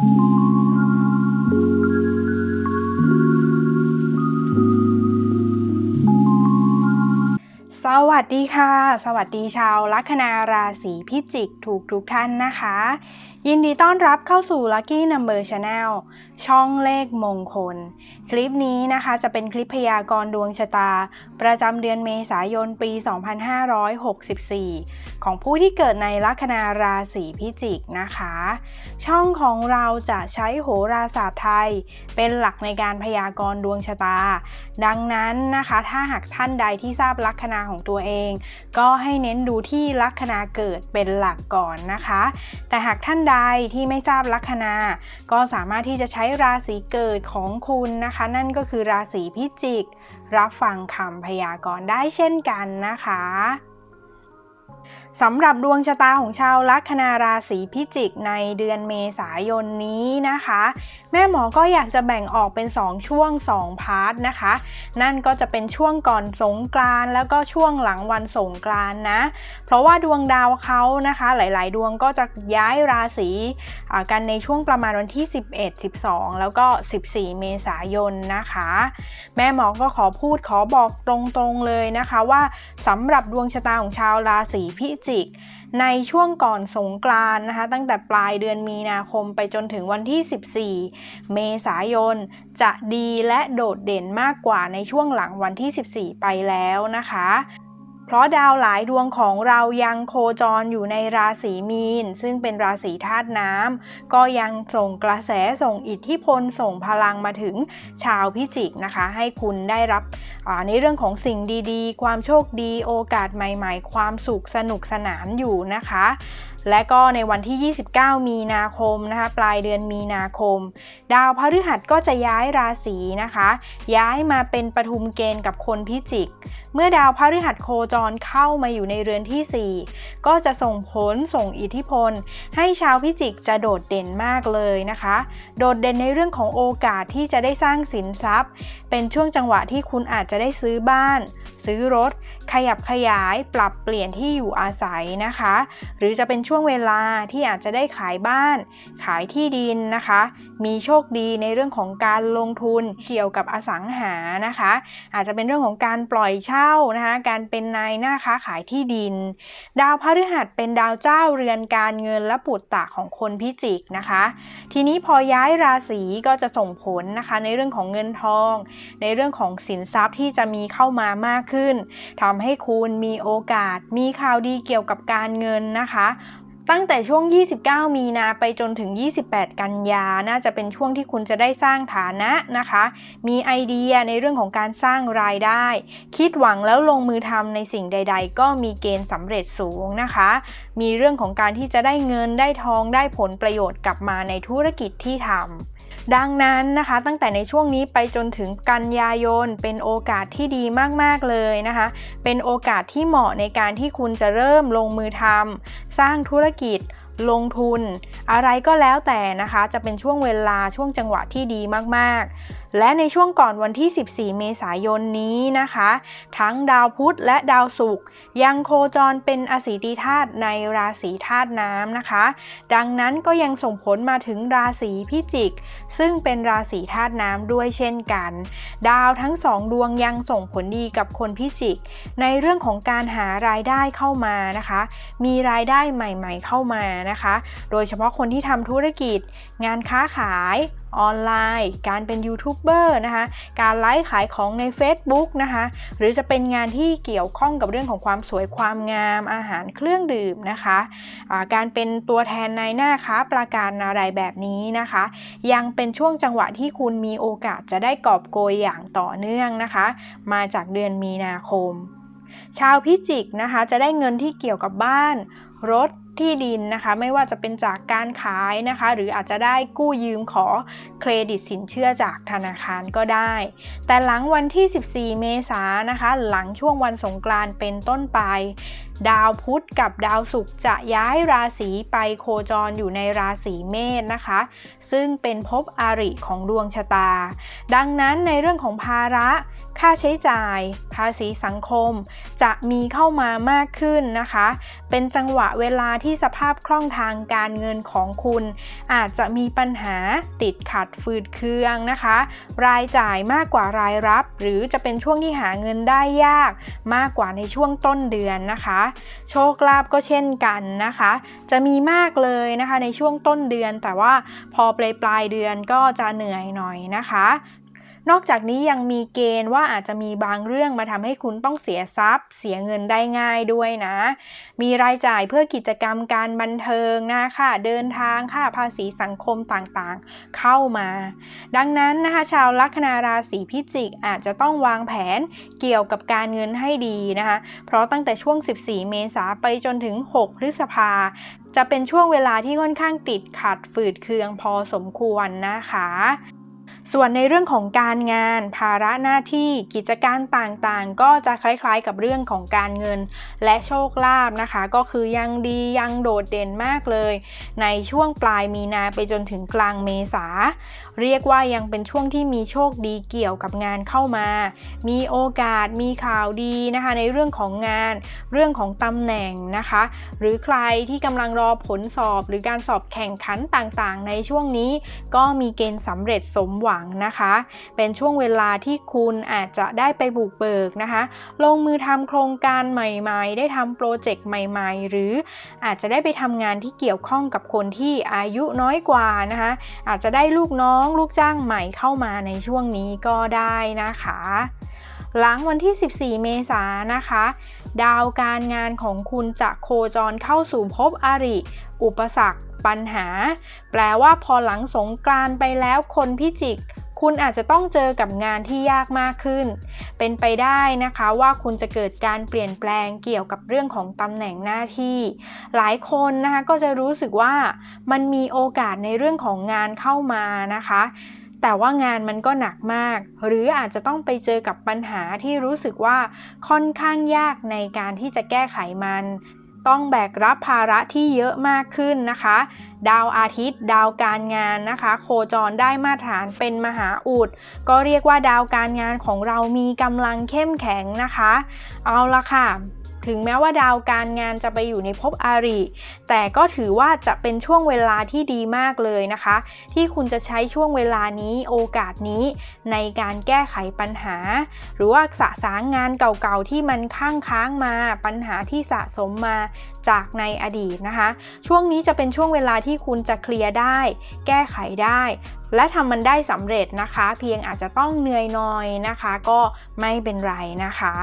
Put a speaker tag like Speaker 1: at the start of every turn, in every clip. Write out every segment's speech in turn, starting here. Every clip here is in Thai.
Speaker 1: ส วัสดีค่ะ สวัสดีชาวลัคนาราศีพิจิกถูกทุกท่านนะคะ ยินดีต้อนรับเข้าสู่ Lucky Number Channel ช่องเลขมงคล คลิปนี้นะคะจะเป็นคลิปพยากรณ์ดวงชะตา ประจำเดือนเมษายนปี 2564 ของผู้ที่เกิดในลัคนาราศีพิจิกนะคะ ช่องของเราจะใช้โหราศาสตร์ไทย เป็นหลักในการพยากรณ์ดวงชะตา ดังนั้นนะคะ ถ้าหากท่านใดที่ทราบลัคนาของตัวเอง ก็ให้เน้นดูที่ลัคนาเกิดเป็นหลักก่อนนะคะ แต่หากท่านใดที่ไม่ทราบลัคนา ก็สามารถที่จะใช้ราศีเกิดของคุณนะคะ นั่นก็คือราศีพิจิก รับฟังคำพยากรณ์ได้เช่นกันนะคะ สำหรับดวงชะตาของชาวลัคนาราศีพิจิกในเดือนเมษายนนี้นะคะ แม่หมอก็อยากจะแบ่งออกเป็น 2 ช่วง 2 พาร์ทนะคะ นั่นก็จะเป็นช่วงก่อนสงกรานแล้วก็ช่วงหลังวันสงกรานนะ เพราะว่าดวงดาวเขานะคะ หลาย ๆ ดวงก็จะย้ายราศีอ่ากันในช่วงประมาณวันที่ 11 12 แล้วก็ 14 เมษายนนะคะ แม่หมอก็ขอพูดขอบอกตรง ๆ เลยนะคะว่าสำหรับดวงชะตาของชาวราศีพิจิก ในช่วงก่อนสงกรานต์นะคะ ตั้งแต่ปลายเดือนมีนาคมไปจนถึงวันที่ 14 เมษายน จะดีและโดดเด่นมากกว่าในช่วงหลังวันที่ 14 ไปแล้วนะคะ เพราะดาวหลายดวงของเรายังโคจรอยู่ในราศีมีน ซึ่งเป็นราศีธาตุน้ำก็ยังส่งกระแสส่งอิทธิพลส่งพลังมาถึงชาวพิจิกนะคะ ให้คุณได้รับในเรื่องของสิ่งดีๆ ความโชคดีโอกาสใหม่ ๆ ความสุขสนุกสนานอยู่นะคะ และก็ในวันที่ 29 มีนาคมนะคะ ปลายเดือนมีนาคม ดาวพฤหัสก็จะย้ายราศีนะคะ ย้ายมาเป็นปฐุมเกณฑ์กับคนพิจิก เมื่อดาวพฤหัสโคจรเข้ามาอยู่ในเรือนที่ 4 ก็จะส่งผลส่งอิทธิพล ให้ชาวพิจิกจะโดดเด่นมากเลยนะคะ โดดเด่นในเรื่องของโอกาสที่จะได้สร้างสินทรัพย์ เป็นช่วงจังหวะที่คุณอาจจะได้ซื้อบ้าน ซื้อรถ ขยับขยายปรับเปลี่ยนที่อยู่อาศัยนะคะ หรือจะเป็นช่วงเวลาที่อาจจะได้ขายบ้าน ขายที่ดินนะคะ มีโชคดีในเรื่องของการลงทุนเกี่ยวกับอสังหานะคะ อาจจะเป็นเรื่องของการปล่อยเช่านะคะการเป็นนายหน้าค้าขายที่ดิน ดาวพฤหัสเป็นดาวเจ้าเรือนการเงินและปุตตะของคนพิจิกนะคะ ทีนี้พอย้ายราศีก็จะส่งผลนะคะ ในเรื่องของเงินทอง ในเรื่องของสินทรัพย์ที่จะมีเข้ามามากขึ้นทำให้คุณมีโอกาสมีข่าวดีเกี่ยวกับการเงินนะคะ ตั้งแต่ช่วง 29 มีนาไปจนถึง 28 กันยา น่าจะเป็นช่วงที่คุณจะได้สร้างฐานะนะคะ มีไอเดียในเรื่องของการสร้างรายได้ คิดหวังแล้วลงมือทำในสิ่งใด ๆ ก็มีเกณฑ์สำเร็จสูงนะคะ มีเรื่องของการที่จะได้เงินได้ทองได้ผลประโยชน์กลับมาในธุรกิจที่ทำ ดังนั้นนะคะ ตั้งแต่ในช่วงนี้ไปจนถึงกันยายนเป็นโอกาสที่ดีมากๆเลยนะคะ เป็นโอกาสที่เหมาะในการที่คุณจะเริ่มลงมือทำสร้างธุรกิจลงทุน อะไรก็แล้วแต่นะคะ จะเป็นช่วงเวลาช่วงจังหวะที่ดีมากๆ และในช่วงก่อนวันที่ 14 เมษายนนี้นะคะ ทั้งดาวพุธและดาวศุกร์ยังโคจรเป็นอสีติธาตุในราศีธาตุน้ำนะคะ ดังนั้นก็ยังส่งผลมาถึงราศีพิจิก ซึ่งเป็นราศีธาตุน้ำด้วยเช่นกัน ดาวทั้งสองดวงยังส่งผลดีกับคนพิจิก ในเรื่องของการหารายได้เข้ามานะคะ มีรายได้ใหม่ ๆ เข้ามานะคะ โดยเฉพาะคนที่ทำธุรกิจ งานค้าขาย ออนไลน์ การเป็นยูทูบเบอร์นะคะ การไลฟ์ขายของใน Facebook นะคะ หรือจะเป็นงานที่เกี่ยวข้องกับเรื่องของความสวยความงาม อาหารเครื่องดื่มนะคะะการเป็นตัวแทนในหน้าค้าประการอะไรแบบนี้นะคะ ยังเป็นช่วงจังหวะที่คุณมีโอกาสจะได้กอบโกยอย่างต่อเนื่องนะคะ มาจากเดือนมีนาคม ชาวพิจิกนะคะจะได้เงินที่เกี่ยวกับบ้าน รถ ที่ดินนะคะ ไม่ว่าจะเป็นจากการขายนะคะ หรืออาจจะได้กู้ยืมขอเครดิตสินเชื่อจากธนาคารก็ได้ แต่หลังวันที่ 14 เมษายนนะคะ หลังช่วงวันสงกรานต์เป็นต้นไปดาวพุธกับดาวศุกร์จะย้ายราศีไปโคจรอยู่ในราศีเมษนะคะ ซึ่งเป็นภพอาริของดวงชะตา ดังนั้นในเรื่องของภาระค่าใช้จ่าย ภาษีสังคม จะมีเข้ามามากขึ้นนะคะ เป็นจังหวะเวลาที่สภาพคล่องทางการเงินของคุณ อาจจะมีปัญหาติดขัดฟืดเคืองนะคะ รายจ่ายมากกว่ารายรับ หรือจะเป็นช่วงที่หาเงินได้ยาก มากกว่าในช่วงต้นเดือนนะคะโชคลาภก็เช่นกันนะคะ จะมีมากเลยนะคะในช่วงต้นเดือน แต่ว่าพอปลายปลายเดือนก็จะเหนื่อยหน่อยนะคะ นอกจากนี้ยังมีเกณฑ์ว่าอาจจะมีบางเรื่องมาทำให้คุณต้องเสียทรัพย์ เสียเงินได้ง่ายด้วยนะ มีรายจ่ายเพื่อกิจกรรมการบันเทิงนะค่ะเดินทางค่าภาษีสังคมต่างๆ เข้ามา ดังนั้นนะคะชาวลัคนาราศีพิจิกอาจจะต้องวางแผนเกี่ยวกับการเงินให้ดีนะคะ เพราะตั้งแต่ช่วง 14 เมษาไปจนถึง 6 พฤษภาจะเป็นช่วงเวลาที่ค่อนข้างติดขัดฝืดเคืองพอสมควรนะคะ ส่วนในเรื่องของการงาน ภาระหน้าที่กิจการต่างๆ ก็จะคล้ายๆกับเรื่องของการเงิน และโชคลาภนะคะ ก็คือยังดียังโดดเด่นมากเลย ในช่วงปลายมีนาไปจนถึงกลางเมษา เรียกว่ายังเป็นช่วงที่มีโชคดีเกี่ยวกับงานเข้ามา มีโอกาสมีข่าวดีนะคะ ในเรื่องของงาน เรื่องของตำแหน่งนะคะ หรือใครที่กำลังรอผลสอบ หรือการสอบแข่งขันต่างๆ ในช่วงนี้ ก็มีเกณฑ์สำเร็จสมหวังนะคะ เป็นช่วงเวลาที่คุณอาจจะได้ไปบุกเบิกนะคะ ลงมือทำโครงการใหม่ๆ ได้ทำโปรเจกต์ใหม่ๆ หรืออาจจะได้ไปทำงานที่เกี่ยวข้องกับคนที่อายุน้อยกว่านะคะ อาจจะได้ลูกน้องลูกจ้างใหม่เข้ามาในช่วงนี้ก็ได้นะคะหลังวันที่ 14 เมษายนนะคะ ดาวการงานของคุณจะโคจรเข้าสู่ภพอริ อุปสรรค ปัญหา แปลว่าพอหลังสงกรานไปแล้วคนพิจิก คุณอาจจะต้องเจอกับงานที่ยากมากขึ้น เป็นไปได้นะคะว่าคุณจะเกิดการเปลี่ยนแปลงเกี่ยวกับเรื่องของตำแหน่งหน้าที่ หลายคนนะคะก็จะรู้สึกว่ามันมีโอกาสในเรื่องของงานเข้ามานะคะแต่ว่างานมันก็หนักมาก หรืออาจจะต้องไปเจอกับปัญหาที่รู้สึกว่าค่อนข้างยากในการที่จะแก้ไขมัน ต้องแบกรับภาระที่เยอะมากขึ้นนะคะ ดาวอาทิตย์ ดาวการงานนะคะ โคจรได้มาตรฐานเป็นมหาอุด ก็เรียกว่าดาวการงานของเรามีกำลังเข้มแข็งนะคะ เอาละค่ะถึงแม้ว่าดาวการงานจะไปอยู่ในภพอาริ แต่ก็ถือว่าจะเป็นช่วงเวลาที่ดีมากเลยนะคะ ที่คุณจะใช้ช่วงเวลานี้โอกาสนี้ในการแก้ไขปัญหา หรือว่าสะสางงานเก่าๆที่มันค้างค้างมาปัญหาที่สะสมมาจากในอดีตนะคะ ช่วงนี้จะเป็นช่วงเวลาที่ที่คุณจะเคลียร์ได้ แก้ไขได้ และทำมันได้สำเร็จนะคะ เพียงอาจจะต้องเหนื่อยหน่อยนะคะ ก็ไม่เป็นไรนะคะ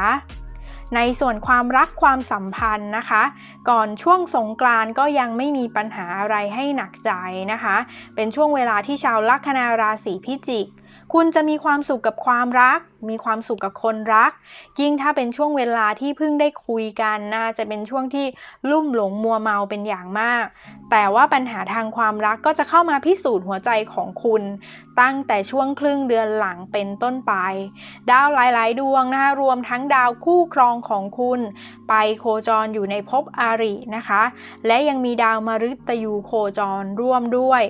Speaker 1: ในส่วนความรักความสัมพันธ์นะคะ ก่อนช่วงสงกรานต์ก็ยังไม่มีปัญหาอะไรให้หนักใจนะคะ เป็นช่วงเวลาที่ชาวลัคนาราศีพิจิก คุณจะมีความสุขกับความรัก มีความสุขกับคนรัก ยิ่งถ้าเป็นช่วงเวลาที่เพิ่งได้คุยกันน่าจะเป็นช่วงที่ลุ่มหลงมัวเมาเป็นอย่างมาก แต่ว่าปัญหาทางความรักก็จะเข้ามาพิสูจน์หัวใจของคุณ ตั้งแต่ช่วงครึ่งเดือนหลังเป็นต้นไป ดาวหลาย ๆ ดวงนะคะรวมทั้งดาวคู่ครองของคุณ ไปโคจรอยู่ในภพอารินะคะ และยังมีดาวมฤตยูโคจรร่วมด้วย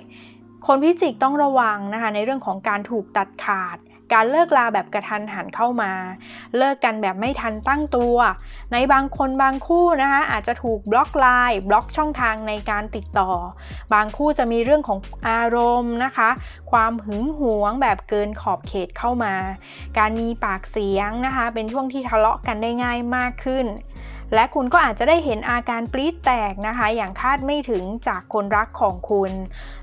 Speaker 1: คนพิจิกต้องระวังนะคะในเรื่องของการถูกตัดขาด การเลิกลาแบบกระทันหันเข้ามา เลิกกันแบบไม่ทันตั้งตัว ในบางคนบางคู่นะคะอาจจะถูกบล็อกไลน์บล็อกช่องทางในการติดต่อ บางคู่จะมีเรื่องของอารมณ์นะคะ ความหึงหวงแบบเกินขอบเขตเข้ามา การมีปากเสียงนะคะ เป็นช่วงที่ทะเลาะกันได้ง่ายมากขึ้น และคุณก็อาจจะได้เห็นอาการปรี๊ดแตกนะคะ อย่างคาดไม่ถึงจากคนรักของคุณ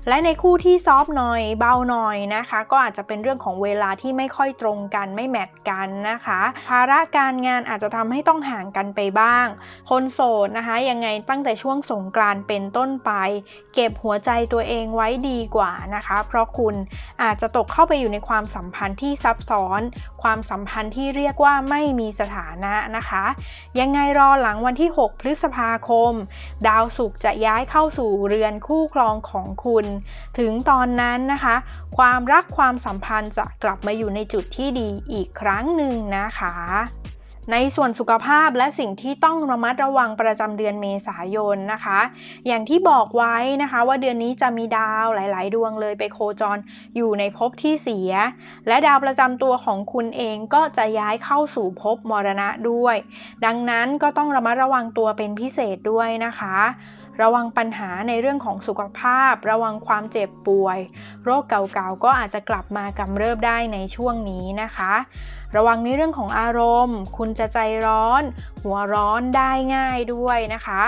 Speaker 1: และในคู่ที่ซอฟหน่อยเบาหน่อยนะคะ ก็อาจจะเป็นเรื่องของเวลาที่ไม่ค่อยตรงกันไม่แมทกันนะคะ ภาระการงานอาจจะทำให้ต้องห่างกันไปบ้าง คนโสดนะคะยังไงตั้งแต่ช่วงสงกรานเป็นต้นไป เก็บหัวใจตัวเองไว้ดีกว่านะคะ เพราะคุณอาจจะตกเข้าไปอยู่ในความสัมพันธ์ที่ซับซ้อน ความสัมพันธ์ที่เรียกว่าไม่มีสถานะนะคะ ยังไงรอหลังวันที่ 6 พฤษภาคม ดาวศุกร์จะย้ายเข้าสู่เรือนคู่ครองของคุณ ถึงตอนนั้นนะคะ ความรักความสัมพันธ์จะกลับมาอยู่ในจุดที่ดีอีกครั้งหนึ่งนะคะ ในส่วนสุขภาพและสิ่งที่ต้องระมัดระวังประจำเดือนเมษายนนะคะ อย่างที่บอกไว้นะคะว่าเดือนนี้จะมีดาวหลาย ๆ ดวงเลยไปโคจรอยู่ในภพที่เสีย และดาวประจำตัวของคุณเองก็จะย้ายเข้าสู่ภพมรณะด้วย ดังนั้นก็ต้องระมัดระวังตัวเป็นพิเศษด้วยนะคะ ระวังปัญหาในเรื่องของสุขภาพ ระวังความเจ็บป่วย โรคเก่าๆก็อาจจะกลับมากำเริบได้ในช่วงนี้นะคะ ระวังในเรื่องของอารมณ์ คุณจะใจร้อนหัวร้อนได้ง่ายด้วยนะคะ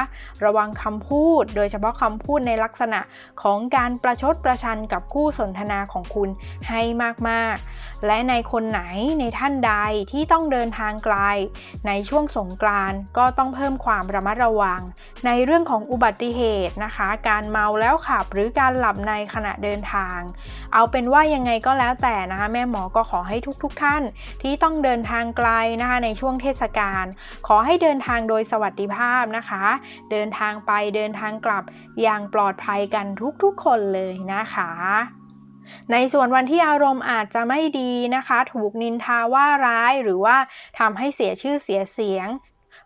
Speaker 1: ระวังคำพูด โดยเฉพาะคำพูดในลักษณะของการประชดประชันกับคู่สนทนาของคุณให้มากๆ และในคนไหนในท่านใดที่ต้องเดินทางไกล ในช่วงสงกรานต์ก็ต้องเพิ่มความระมัดระวัง ในเรื่องของอุบัติเหตุนะคะ การเมาแล้วขับหรือการหลับในขณะเดินทาง เอาเป็นว่ายังไงก็แล้วแต่นะคะแม่หมอก็ขอให้ทุกๆทท่านที่ต้องเดินทางไกลนะคะในช่วงเทศกาลขอให้เดินทางโดยสวัสดิภาพนะคะ เดินทางไปเดินทางกลับอย่างปลอดภัยกันทุกๆคนเลยนะคะในส่วนวันที่อารมณ์อาจจะไม่ดีนะคะ ถูกนินทาว่าร้ายหรือว่าทำให้เสียชื่อเสียเสียง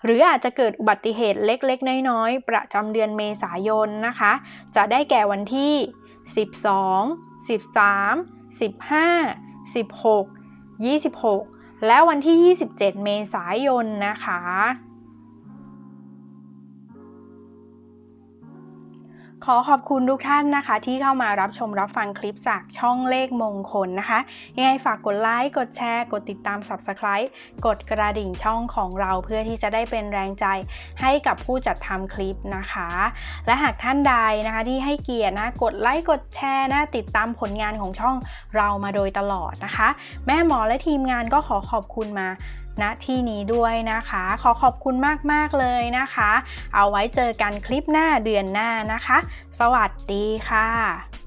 Speaker 1: หรืออาจจะเกิดอุบัติเหตุเล็กๆ น้อยๆ ประจำเดือนเมษายนนะคะ จะได้แก่วันที่ 12 13 15 16 26 และวันที่ 27 เมษายนนะคะ ขอขอบคุณทุกท่านนะคะ ที่เข้ามารับชมรับฟังคลิปจากช่องเลขมงคลนะคะ ยังไงฝากกดไลค์ กดแชร์ กดติดตาม Subscribe กดกระดิ่งช่องของเราเพื่อที่จะได้เป็นแรงใจให้กับผู้จัดทำคลิปนะคะ และหากท่านใดนะคะที่ให้เกียรตินะกดไลค์กดแชร์นะติดตามผลงานของช่องเรามาโดยตลอดนะคะ แม่หมอและทีมงานก็ขอขอบคุณมา ณที่นี้ด้วยนะคะ ขอขอบคุณมาก ๆ เลยนะคะ เอาไว้เจอกันคลิปหน้าเดือนหน้านะคะ สวัสดีค่ะ